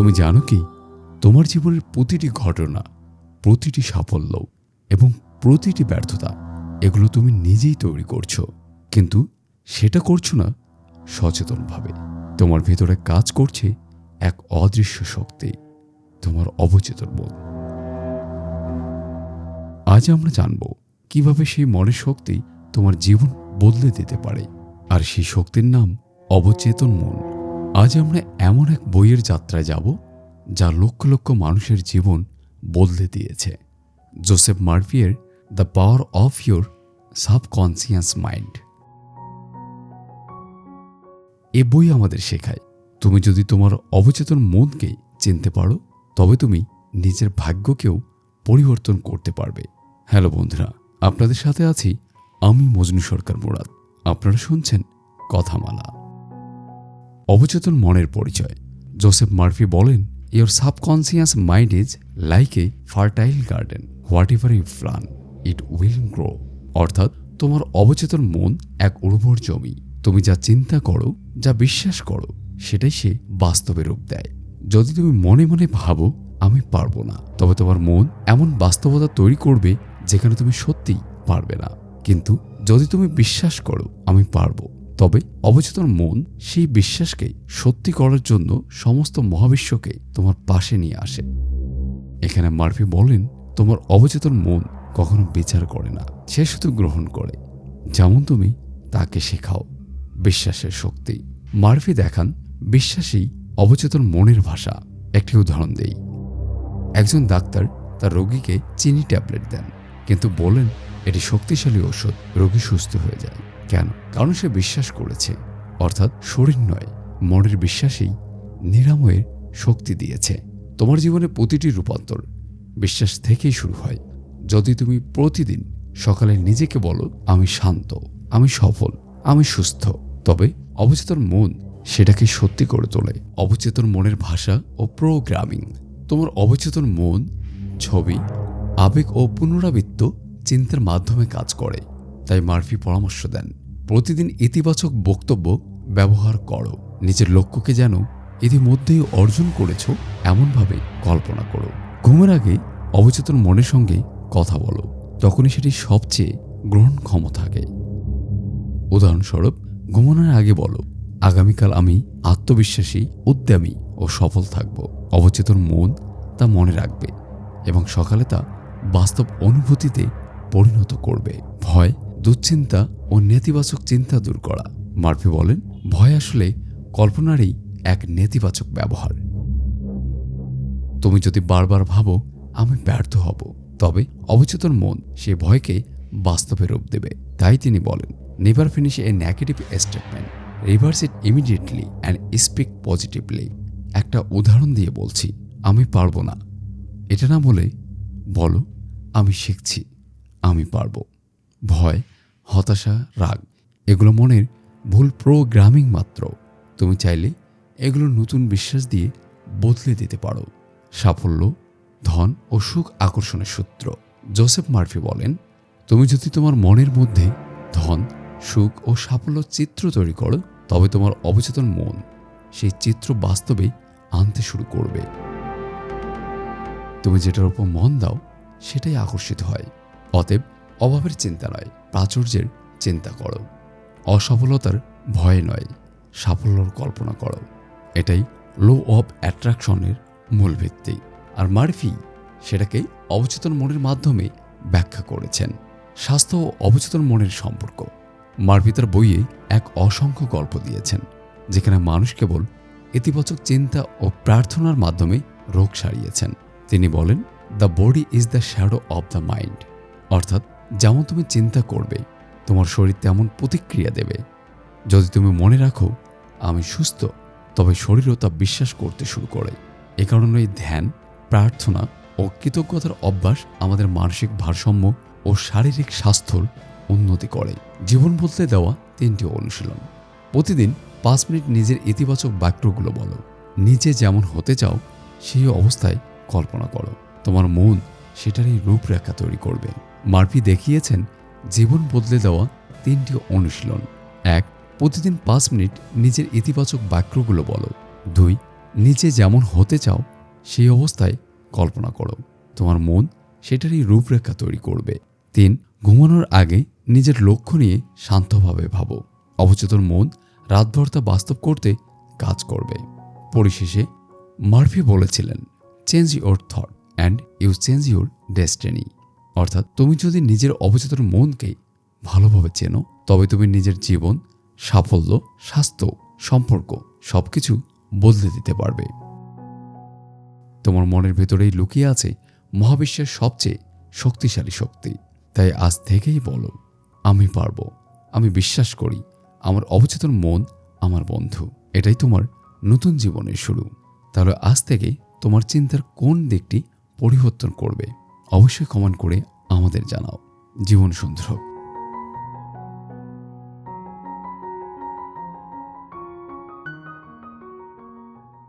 তুমি জানো কি? তোমার জীবনের প্রতিটি ঘটনা, প্রতিটি সাফল্য এবং প্রতিটি ব্যর্থতা, এগুলো তুমি নিজেই তৈরি করছ। কিন্তু সেটা করছ না সচেতনভাবে। তোমার ভেতরে কাজ করছে এক অদৃশ্য শক্তি, তোমার অবচেতন মন আজ আমরা জানব কীভাবে সেই মনের শক্তি তোমার জীবন বদলে দিতে পারে। আর সেই শক্তির নাম অবচেতন মন। আজ আমরা এমন এক বইয়ের যাত্রায় যাব, যা লক্ষ লক্ষ মানুষের জীবন বদলে দিয়েছে। Joseph মার্ফিয়ের the power of your subconscious mind এ বই আমাদের শেখায়, তুমি যদি তোমার অবচেতন মনকে চিনতে পারো, তবে তুমি নিজের ভাগ্যকেও পরিবর্তন করতে পারবে। হ্যালো বন্ধুরা, আপনাদের সাথে আছি আমি মজনু সরকার মুরাদ। আপনারা শুনছেন কথামালা। অবচেতন মনের পরিচয়। জোসেফ মার্ফি বলেন your subconscious mind is like a fertile garden whatever you plan it will grow অর্থাৎ, তোমার অবচেতন মন এক উর্বর জমি। তুমি যা চিন্তা করো, যা বিশ্বাস করো, সেটাই সে বাস্তবে রূপ দেয়। যদি তুমি মনে মনে ভাবো, আমি পারব না। তবে তোমার মন এমন বাস্তবতা তৈরি করবে, যেখানে তুমি সত্যিই পারবে না। কিন্তু যদি তুমি বিশ্বাস করো, আমি পারব। তবে অবচেতন মন সেই বিশ্বাসকে সত্যি করার জন্য সমস্ত মহাবিশ্বকে তোমার পাশে নিয়ে আসে। এখানে মার্ফি বলেন, তোমার অবচেতন মন কখনো বিচার করে না, সে শুধু গ্রহণ করে। যেমন তুমি তাকে শেখাও, বিশ্বাসের শক্তি। মার্ফি দেখান, বিশ্বাসই অবচেতন মনের ভাষা। একটি উদাহরণ দেই। একজন ডাক্তার তার রোগীকে চিনি ট্যাবলেট দেন, কিন্তু বলেন, এটি শক্তিশালী ওষুধ রোগী সুস্থ হয়ে যায়। কেন? কারণ সে বিশ্বাস করেছে। অর্থাৎ শরীর নয়, মনের বিশ্বাসেই নিরাময়ের শক্তি দিয়েছে। তোমার জীবনে প্রতিটি রূপান্তর বিশ্বাস থেকেই শুরু হয়। যদি তুমি প্রতিদিন সকালে নিজেকে বলো, আমি শান্ত, আমি সফল, আমি সুস্থ, তবে অবচেতন মন সেটাকে সত্যি করে তোলে। অবচেতন মনের ভাষা ও প্রোগ্রামিং তোমার অবচেতন মন, ছবি, আবেগ ও পুনরাবৃত্ত চিন্তার মাধ্যমে কাজ করে। তাই মার্ফি পরামর্শ দেন, প্রতিদিন ইতিবাচক বক্তব্য ব্যবহার করো। নিজের লক্ষ্যকে যেন ইতিমধ্যেই অর্জন করেছ, এমনভাবে কল্পনা করো। ঘুমের আগে অবচেতন মনের সঙ্গে কথা বলো, তখনই সেটি সবচেয়ে গ্রহণ ক্ষম থাকে। উদাহরণস্বরূপ, ঘুমানোর আগে বলো, আগামীকাল আমি আত্মবিশ্বাসী, উদ্যমী ও সফল থাকব। অবচেতন মন তা মনে রাখবে এবং সকালে তা বাস্তব অনুভূতিতে পরিণত করবে। ভয় দুশ্চিন্তা ও নেতিবাচক চিন্তা দূর করা। মার্ফি বলেন, ভয় আসলে কল্পনারই এক নেতিবাচক ব্যবহার। তুমি যদি বারবার ভাবো, আমি ব্যর্থ হব, তবে অবচেতন মন সে ভয়কে বাস্তবে রূপ দেবে। তাই তিনি বলেন never finish a negative statement reverse it immediately and speak positively একটা উদাহরণ দিয়ে বলছি, আমি পারব না। এটা না বলে বলো, আমি শিখছি, আমি পারব। ভয়, হতাশা, রাগ, এগুলো মনের ভুল প্রোগ্রামিং মাত্র। তুমি চাইলে এগুলো নতুন বিশ্বাস দিয়ে বদলে দিতে পারো। সাফল্য, ধন ও সুখ আকর্ষণের সূত্র। জোসেফ মার্ফি বলেন, তুমি যদি তোমার মনের মধ্যে ধন, সুখ ও সাফল্য চিত্র তৈরি করো, তবে তোমার অবচেতন মন সেই চিত্র বাস্তবে আনতে শুরু করবে। তুমি যেটার উপর মন দাও, সেটাই আকর্ষিত হয়। অতএব অভাবের চিন্তা নয়, প্রাচুর্যের চিন্তা করো। অসফলতার ভয় নয়, সাফল্যর কল্পনা করো। এটাই লো অফ অ্যাট্রাকশনের মূল ভিত্তি। আর মার্ফি সেটাকে অবচেতন মনের মাধ্যমে ব্যাখ্যা করেছেন। স্বাস্থ্য ও অবচেতন মনের সম্পর্ক। মার্ফি তার বইয়ে এক অসংখ্য গল্প দিয়েছেন, যেখানে মানুষ কেবল ইতিবাচক চিন্তা ও প্রার্থনার মাধ্যমে রোগ সারিয়েছেন। তিনি বলেন the body is the shadow of the mind অর্থাৎ যেমন তুমি চিন্তা করবে, তোমার শরীর তেমন প্রতিক্রিয়া দেবে। যদি তুমি মনে রাখো, আমি সুস্থ, তবে শরীরও তা বিশ্বাস করতে শুরু করে। এ কারণেই ধ্যান, প্রার্থনা ও কৃতজ্ঞতার অভ্যাস আমাদের মানসিক ভারসাম্য ও শারীরিক স্বাস্থ্যর উন্নতি করে। জীবন বদলে দেওয়া তিনটি অনুশীলন। প্রতিদিন পাঁচ মিনিট নিজের ইতিবাচক বাক্যগুলো বলো। নিজে যেমন হতে চাও, সেই অবস্থায় কল্পনা করো। তোমার মন সেটারই রূপরেখা তৈরি করবে। মার্ফি দেখিয়েছেন, জীবন বদলে দেওয়া তিনটি অনুশীলন। এক, প্রতিদিন পাঁচ মিনিট নিজের ইতিবাচক বাক্যগুলো বলো। দুই নিচে যেমন হতে চাও, সেই অবস্থায় কল্পনা করো। তোমার মন সেটারই রূপরেখা তৈরি করবে। তিন, ঘুমানোর আগে নিজের লক্ষ্য নিয়ে শান্তভাবে ভাবো। অবচেতন মন রাতভর তা বাস্তব করতে কাজ করবে। পরিশেষে মার্ফি বলেছিলেন change your thought and you change your destiny অর্থাৎ তুমি যদি নিজের অবচেতন মনকে ভালোভাবে চেনো, তবে তুমি নিজের জীবন, সাফল্য, স্বাস্থ্য, সম্পর্ক সবকিছু বদলে দিতে পারবে। তোমার মনের ভেতরেই লুকিয়ে আছে মহাবিশ্বের সবচেয়ে শক্তিশালী শক্তি। তাই আজ থেকেই বলো, আমি পারব, আমি বিশ্বাস করি, আমার অবচেতন মন আমার বন্ধু। এটাই তোমার নতুন জীবনের শুরু। তাহলে আজ থেকে তোমার চিন্তার কোন দিকটি পরিবর্তন করবে? অবশ্যই কমেন্ট করে আমাদের জানাও। জীবন সুন্দর